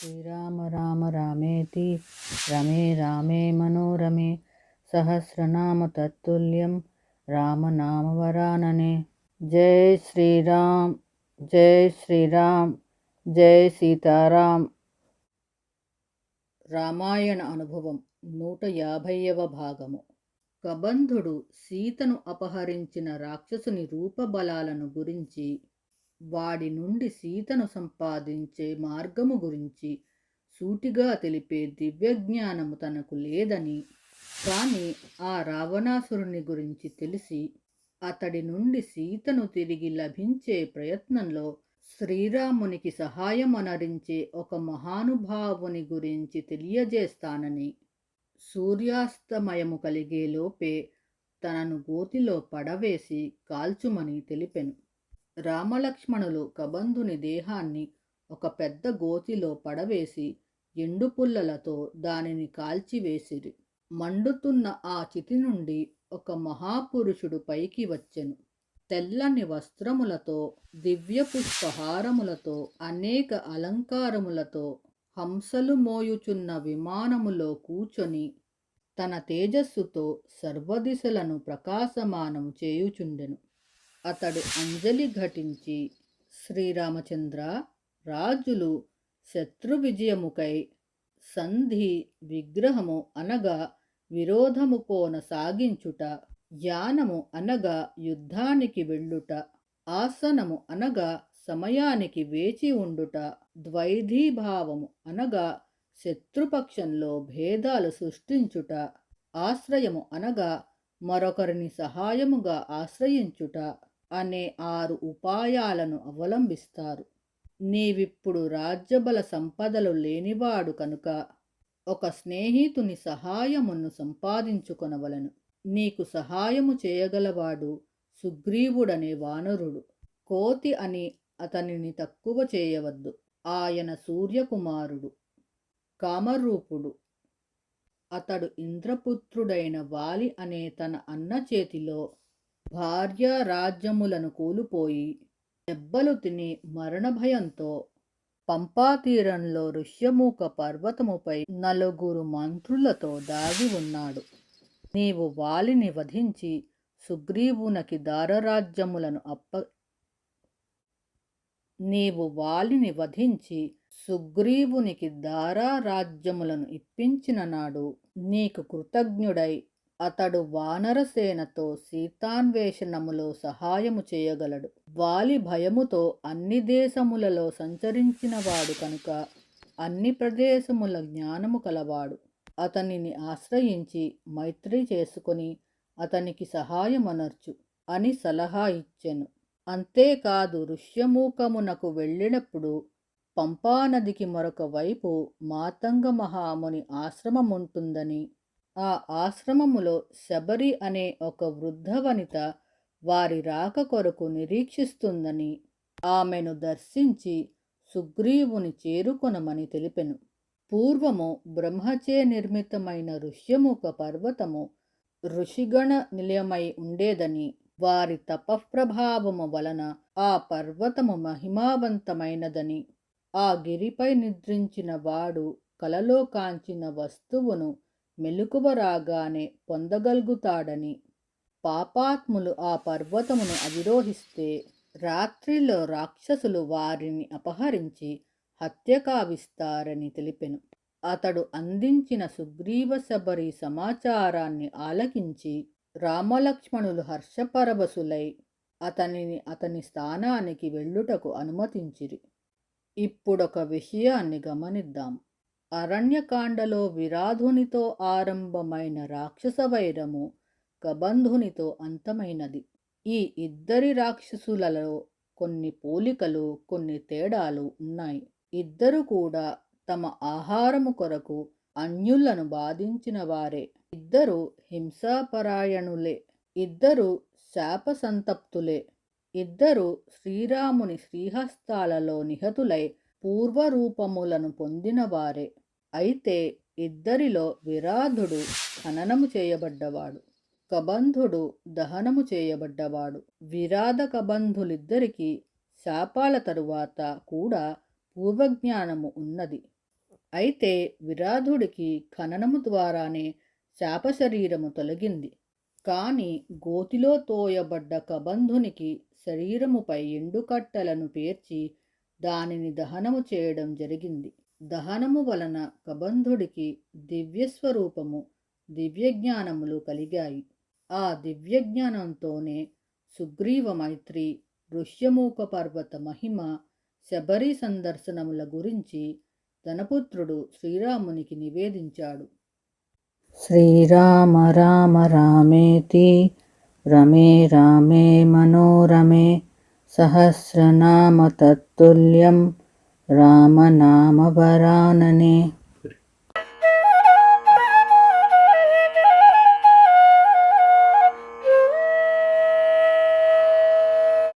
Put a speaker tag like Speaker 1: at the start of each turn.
Speaker 1: శ్రీరామ రామ రామేతి రమే రామే మనోరమే సహస్రనామ తత్తుల్యం రామనామవరాననే జై శ్రీరామ్ జై శ్రీరామ్ జై సీతారాం రామాయణ అనుభవం నూట యాభైవ భాగము. కబంధుడు సీతను అపహరించిన రాక్షసుని రూపబలాలను గురించి వాడి నుండి సీతను సంపాదించే మార్గము గురించి సూటిగా తెలిపే దివ్యజ్ఞానము తనకు లేదని. కానీ ఆ రావణాసురుని గురించి తెలిసి అతడి నుండి సీతను తిరిగి లభించే ప్రయత్నంలో శ్రీరామునికి సహాయం అనరించే ఒక మహానుభావుని గురించి తెలియజేస్తానని. సూర్యాస్తమయము కలిగేలోపే తనను గోతిలో పడవేసి కాల్చుమని తెలిపెను. రామలక్ష్మణులు కబంధుని దేహాన్ని ఒక పెద్ద గోతిలో పడవేసి ఎండు పుల్లలతో దానిని కాల్చివేసిరి. మండుతున్న ఆ చితి నుండి ఒక మహాపురుషుడు పైకి వచ్చెను. తెల్లని వస్త్రములతో దివ్య పుష్పహారములతో అనేక అలంకారములతో హంసలు మోయుచున్న విమానములో కూచొని తన తేజస్సుతో సర్వదిశలను ప్రకాశమానము చేయుచుండెను. అతడు అంజలి ఘటించి శ్రీరామచంద్ర రాజులు శత్రు విజయముకై సంధి విగ్రహము అనగా విరోధము కోన సాగించుట యానము అనగా యుద్ధానికి వెళ్ళుట ఆసనము అనగా సమయానికి వేచి ఉండుట ద్వైధీభావము అనగా శత్రుపక్షంలో భేదాలు సృష్టించుట ఆశ్రయము అనగా మరొకరిని సహాయముగా ఆశ్రయించుట. అనే ఆరు ఉపాయాలను అవలంబిస్తారు. నీవిప్పుడు రాజ్యబల సంపదలు లేనివాడు కనుక ఒక స్నేహితుని సహాయమును సంపాదించుకొనవలను. నీకు సహాయము చేయగలవాడు సుగ్రీవుడనే వానరుడు. కోతి అని అతనిని తక్కువ చేయవద్దు. ఆయన సూర్యకుమారుడు కామరూపుడు. అతడు ఇంద్రపుత్రుడైన వాలి అనే తన అన్న చేతిలో భార్యారాజ్యములను కూలిపోయి దెబ్బలు తిని మరణభయంతో పంపాతీరంలో ఋష్యమూక పర్వతముపై నలుగురు మంత్రులతో దాగి ఉన్నాడు. నీవు వాలిని వధించి సుగ్రీవునకి దారరాజ్యములను అప్ప నీవు వాలిని వధించి సుగ్రీవునికి దారారాజ్యములను ఇప్పించిన నాడు నీకు కృతజ్ఞుడై అతడు వానరసేనతో సీతాన్వేషణములో సహాయము చేయగలడు. వాలి భయముతో అన్ని దేశములలో సంచరించినవాడు కనుక అన్ని ప్రదేశముల జ్ఞానము కలవాడు. అతనిని ఆశ్రయించి మైత్రి చేసుకొని అతనికి సహాయమనర్చు అని సలహా ఇచ్చెను. అంతేకాదు ఋష్యమూకమునకు వెళ్ళినప్పుడు పంపానదికి మరొక వైపు మాతంగ మహాముని ఆశ్రమముంటుందని ఆ ఆశ్రమములో శబరి అనే ఒక వృద్ధ వనిత వారి రాక కొరకు నిరీక్షిస్తుందని ఆమెను దర్శించి సుగ్రీవుని చేరుకొనమని తెలిపెను. పూర్వము బ్రహ్మచే నిర్మితమైన ఋష్యముఖ పర్వతము ఋషిగణ నిలయమై ఉండేదని వారి తపఃప్రభావము వలన ఆ పర్వతము మహిమావంతమైనదని ఆ గిరిపై నిద్రించిన వాడు కలలో కాంచిన వస్తువును మెలకువ రాగానే పొందగలుగుతాడని పాపాత్ములు ఆ పర్వతమును అధిరోహిస్తే రాత్రిలో రాక్షసులు వారిని అపహరించి హత్య కావిస్తారని తెలిపెను. అతడు అందించిన సుగ్రీవ శబరి సమాచారాన్ని ఆలకించి రామలక్ష్మణులు హర్షపరవశులై అతనిని అతని స్థానానికి వెళ్ళుటకు అనుమతించిరి. ఇప్పుడొక విషయాన్ని గమనిద్దాం. అరణ్యకాండలో విరాధునితో ఆరంభమైన రాక్షస వైరము కబంధునితో అంతమైనది. ఈ ఇద్దరి రాక్షసులలో కొన్ని పోలికలు కొన్ని తేడాలు ఉన్నాయి. ఇద్దరు కూడా తమ ఆహారము కొరకు అన్యులను బాధించిన వారే. ఇద్దరు హింసాపరాయణులే. ఇద్దరు శాప సంతప్తులే ఇద్దరు శ్రీరాముని శ్రీహస్తాలలో నిహతులై పూర్వరూపములను పొందినవారే అయితే ఇద్దరిలో విరాధుడు ఖననము చేయబడ్డవాడు కబంధుడు దహనము చేయబడ్డవాడు. విరాధ కబంధులిద్దరికీ శాపాల తరువాత కూడా పూర్వజ్ఞానము ఉన్నది. అయితే విరాధుడికి ఖననము ద్వారానే శాప శరీరము తొలగింది. కాని గోతిలో తోయబడ్డ కబంధునికి శరీరముపై ఎండుకట్టలను పేర్చి దానిని దహనము చేయడం జరిగింది. దహనము వలన కబంధుడికి దివ్యస్వరూపము దివ్యజ్ఞానములు కలిగాయి. ఆ దివ్యజ్ఞానంతోనే సుగ్రీవ మైత్రి ఋష్యమూక పర్వత మహిమ శబరి సందర్శనముల గురించి ధనపుత్రుడు శ్రీరామునికి నివేదించాడు. శ్రీరామ రామ రామేతి రమే రామే మనోరమే సహస్రనామ తత్తుల్యం रामनामवरानने